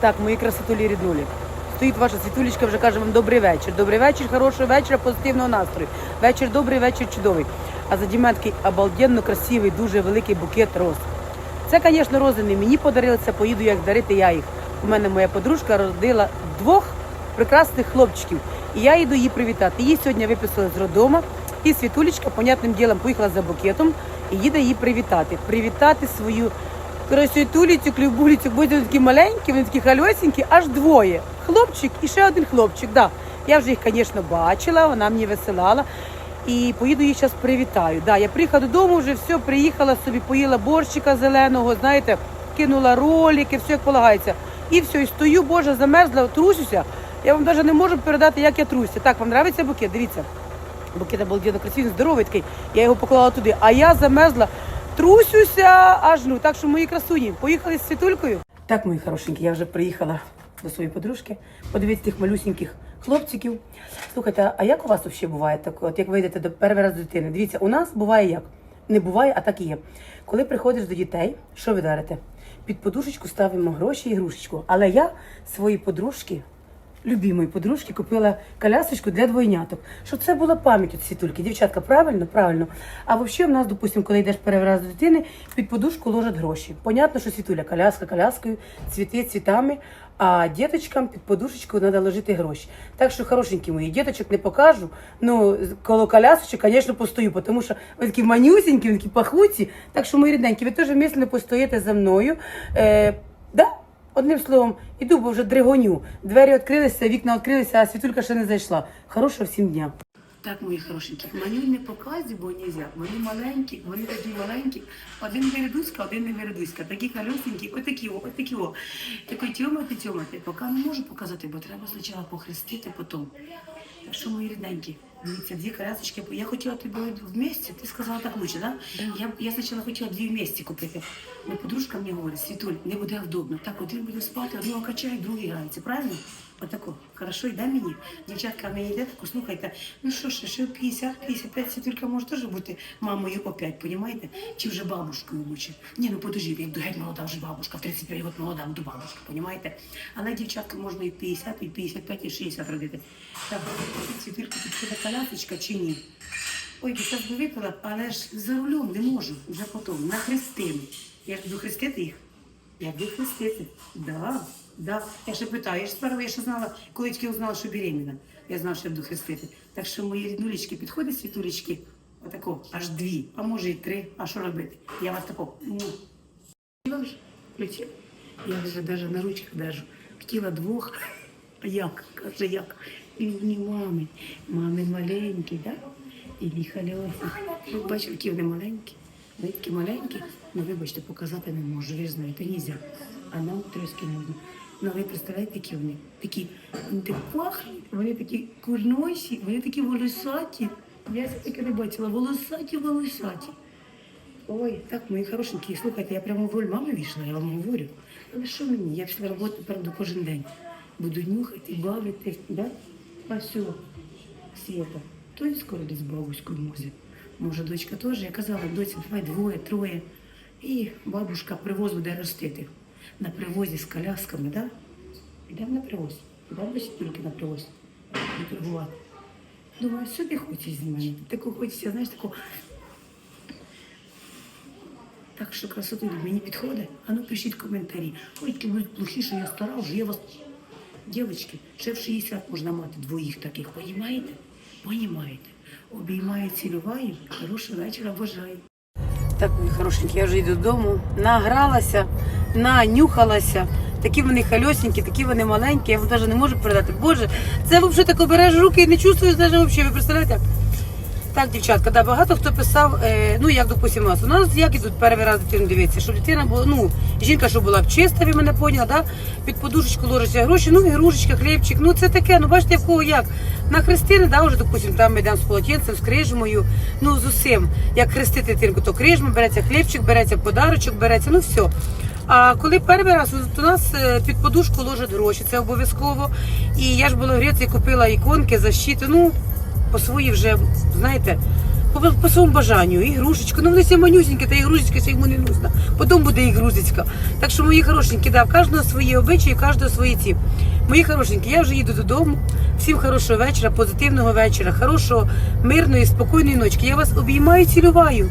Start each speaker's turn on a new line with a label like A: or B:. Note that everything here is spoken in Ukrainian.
A: Так, мої красотулі ріднулі. Стоїть ваша світулечка, вже каже вам добрий вечір. Добрий вечір, хорошого вечора, позитивного настрою. Вечір добрий, вечір чудовий. А за мене обалденно красивий, дуже великий букет роз. Це, звісно, рози не мені подарили, це поїду як дарити я їх. У мене моя подружка родила двох прекрасних хлопчиків. І я йду її привітати. Її сьогодні виписали з роддома. І Світулечка, понятним ділом, поїхала за букетом і їде її привітати. Привітати свою красотуліцю, клюбуліцю, бо вони такі маленькі, вони такі хальосенькі, аж двоє. Хлопчик і ще один хлопчик. Да. Я вже їх, звісно, бачила, вона мені висилала. І поїду їх зараз привітаю. Да, я приїхала додому, вже все, приїхала собі, поїла борщика зеленого, знаєте, кинула ролики, все як полагається. І все, і стою, боже, замерзла, трусюся. Я вам навіть не можу передати, як я труся. Так, вам подобається букет? Дивіться. Букет обалденно красивий, здоровий такий. Я його поклала туди. А я замерзла, трусюся аж ну. Так що мої красуні, поїхали з світулькою. Так, мої хорошенькі, я вже приїхала до своєї подружки. Подивіться тих малюсіньких хлопчиків. Слухайте, а як у вас взагалі буває так? От як ви йдете до перший раз до дитини? Дивіться, у нас буває як? Не буває, а так і є. Коли приходиш до дітей, що ви дарите? Під подушечку ставимо гроші і грушечку. Але я своїй подружки любимої подружки купила колясочку для двойняток. Щоб це була пам'ять від світульки. Дівчатка, правильно? Правильно. А взагалі в нас, допустимо, коли йдеш перший раз до дитини, під подушку ложать гроші. Понятно, що світуля коляска коляскою, цвіти цвітами, а діточкам під подушечку треба ложити гроші. Так що, хорошенькі мої, діточок не покажу. Ну, коло колясочок, звісно, постою, тому що ви такі манюсенькі, ви такі пахуці. Так що, мої рідненькі, ви теж мислено постоїте за мною. Е? Одним словом, іду, бо вже дригоню. Двері відкрилися, вікна відкрилися, а світулька ще не зайшла. Хорошого всім дня. Так, мої хорошенькі, манюнь не показі, бо нельзя. Вони маленькі, вони такі маленькі. Один вирядуська, один не вирядуська. Такі колесенькі, отакі, о, отакі. о. Такий тьомати, тьомати. Поки не можу показати, бо треба спочатку похрестити, потім. Так що, мої рідненькі, дивіться, дві колясочки. Я хотіла тобі в місці, ти сказала так лучше, да? Я, я спочатку хотіла дві в місці купити. Но подружка мені говорить, Світуль, не буде вдобно. Так, один буде спати, одного качає, другий грається, правильно? Отако. Хорошо, йде мені. Дівчатка мені йде, таку слухайте, ну що ж, ще 50, 55, Світулька може теж бути мамою опять, понімаєте? Чи вже бабушкою лучше? Ні, ну подожди, я йду геть молода вже бабушка, в 35 років молода, буду бабушка, понімаєте? Але дівчатка можна і 50, і 55, і 60 родити. Так, Світулька підходить колясочка чи ні? Ой, зараз би випила, але ж за рулем не можу, вже потім, на Христину. Я буду хрестити їх. Я буду хрестити. Да, да. Я ще питаю, я ж сперва я ще знала, коли тільки узнала, що беременна. Я знала, що я буду хрестити. Так що мої ріднулечки підходять світулечки, отако, аж дві, а може і три. А що робити? Я вас тако. включила. Я вже навіть на ручках держу. Хотіла двох. А як? Каже, як? І вони мами. Мами маленькі, так? Да? І ліхальосі. Ви бачите, які вони маленькі. Вони такі маленькі. Ну, вибачте, показати не можу, ви ж знаєте, нельзя. А нам трошки можна. Ну, ви представляєте, які вони? Такі, вони так вони такі курносі, вони такі волосаті. Я таке не бачила. Волосаті, волосаті. Ой, так, мої хорошенькі, слухайте, я прямо в роль мами вийшла, я вам говорю. Але що мені? Я після роботи, правда, кожен день. Буду нюхати, бавити, да? А все, Света, то і скоро десь бабуську мозі. Може, дочка теж. Я казала, доці, давай двоє, троє. І бабушка привоз буде ростити. На привозі з колясками, да? Йдемо на привоз. До тільки на привоз. Не торгувати. Думаю, сюди хочеш з мене. Таку хочеться, знаєш, таку так що красоту мені підходить. А ну пишіть коментарі. Ой, які будуть плохі, що я стара, вже я вас. Дівчатки, ще в 60 можна мати двоїх таких, понімаєте? Понімаєте. Обіймаю, цілюваю, хорошого вечора бажаю. Так, мої хорошенькі, я вже йду додому, награлася, нанюхалася. Такі вони хальосенькі, такі вони маленькі, я вам навіть не можу передати. Боже, це взагалі так обереш руки і не чувствуєш навіть взагалі, ви представляєте? Так, дівчатка, да, багато хто писав, е, ну як допустимо, нас. У нас як ідуть перший раз дитину дивитися, щоб дитина була, ну, жінка, щоб була б чиста, ви мене поняла, да? під подушечку ложиться гроші, ну, ігрушечка, хлібчик, ну це таке, ну бачите, в кого як. На хрестини, да, вже, допустимо, там ми йдемо з полотенцем, з крижмою, ну з усім. Як хрестити дитинку, то крижма, береться хлібчик, береться подарочок, береться, ну все. А коли перший раз у нас е, під подушку ложать гроші, це обов'язково. І я ж була в Греції, купила іконки, защити, ну, по своїй вже, знаєте, по, по своєму бажанню, ігрушечку. Ну вони всі манюсінькі, та ігрушечка йому не нужна. Потім буде ігрузицька. Так що мої хорошенькі, да, в кожного свої обличчя і кожного свої ці. Мої хорошенькі, я вже їду додому. Всім хорошого вечора, позитивного вечора, хорошого, мирної, спокійної ночки. Я вас обіймаю, цілюваю.